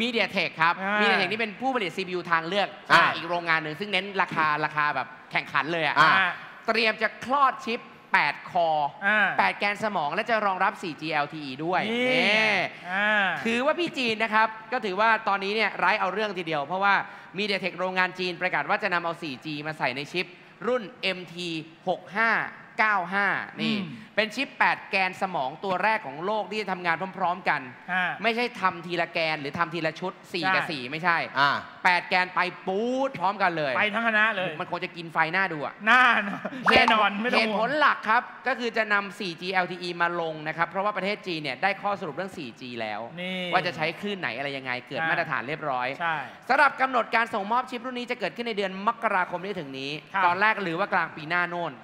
มีเดียเทคครับอ่ามีเดียเทคนี่เป็นผู้ผลิต CPU ทางเลือกอ่าอ่าอีกโรงงานหนึ่งซึ่งเน้นราคาราคาแบบแข่งขันเลยอะอ่า เตรียมจะคลอดชิป 8 คอ อ่า 8 แกนสมองและจะรองรับ 4G LTE ด้วยนี่นี่ อ่า ถือว่าพี่จีนนะครับ ก็ถือว่าตอนนี้เนี่ยไร้เอาเรื่องทีเดียว เพราะว่ามีเดียเทคโรงงานจีนประกาศว่าจะนำเอา 4G มาใส่ในชิป รุ่น MT 6595 นี่ อืมเป็นชิป 8 แกนสมองตัวแรกของโลกที่จะทำงานพร้อม ๆ กัน อ่า ไม่ใช่ทำทีละแกนหรือทำทีละชุด4กับใช่4ไม่ใช่ อ่า 8 แกนไปปู๊ดพร้อมกันเลยไปทั้งคณะเลยมันคงจะกินไฟหน้าดูอะ หน้าแน่นอนไม่ต้เหองตุห่ผวงลหลักครับ ก็คือจะนำ 4G LTE มาลงนะครับ เพราะว่าประเทศจีนเนี่ยได้ข้อสรุปเรื่อง 4G แล้ว นี่ว่าจะใช้คลื่นไหนอะไรยังไง เกิดใช่ มาตรฐานเรียบร้อยใช่ สำหรับกำหนดการส่งมอบชิปรุ่นนี้จะเกิดขึ้นในเดือนมกราคมที่ถึงนี้ ครับ ตอนแรกหรือว่ากลางปีหน้าโน่น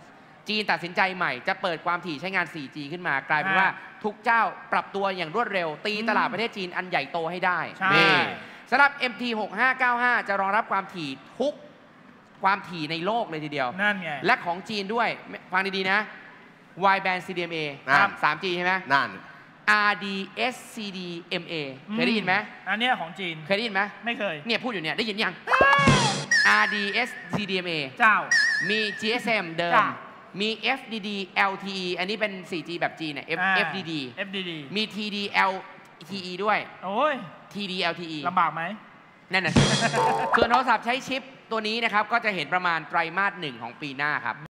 จีนตัดสินใจใหม่จะเปิดความถี่ใช้งาน 4G ขึ้นมากลายเป็นว่าทุกเจ้าปรับตัวอย่างรวดเร็ว ตีตลาดประเทศจีนอันใหญ่โตให้ได้ใช่ นี่สำหรับ MT 6595 จะรองรับความถี่ทุกความถี่ในโลกเลยทีเดียว นั่นไง และของจีนด้วยไม่ฟังดีๆนะ Y band CDMA ครับ 3G ใช่ไหม นั่น RDSCDMA เคยได้ยินไหมอันเนี้ยของจีน เคยได้ยินไหมไม่เคย เนี่ยพูดอยู่เนี่ยได้ยินยัง RDS CDMA เจ้า มี GSM เดิม จ้ะ มี FDD LTE อันนี้เป็น 4G แบบจีนเนี่ย F อ่า FDD FDD มี TD LTE ด้วย โอ้ย TD LTE ลำบากไหม นั่นน่ะสิส่วนโทรศัพท์ใช้ชิปตัวนี้นะครับ ก็จะเห็นประมาณไตรมาสหนึ่งของปีหน้าครับ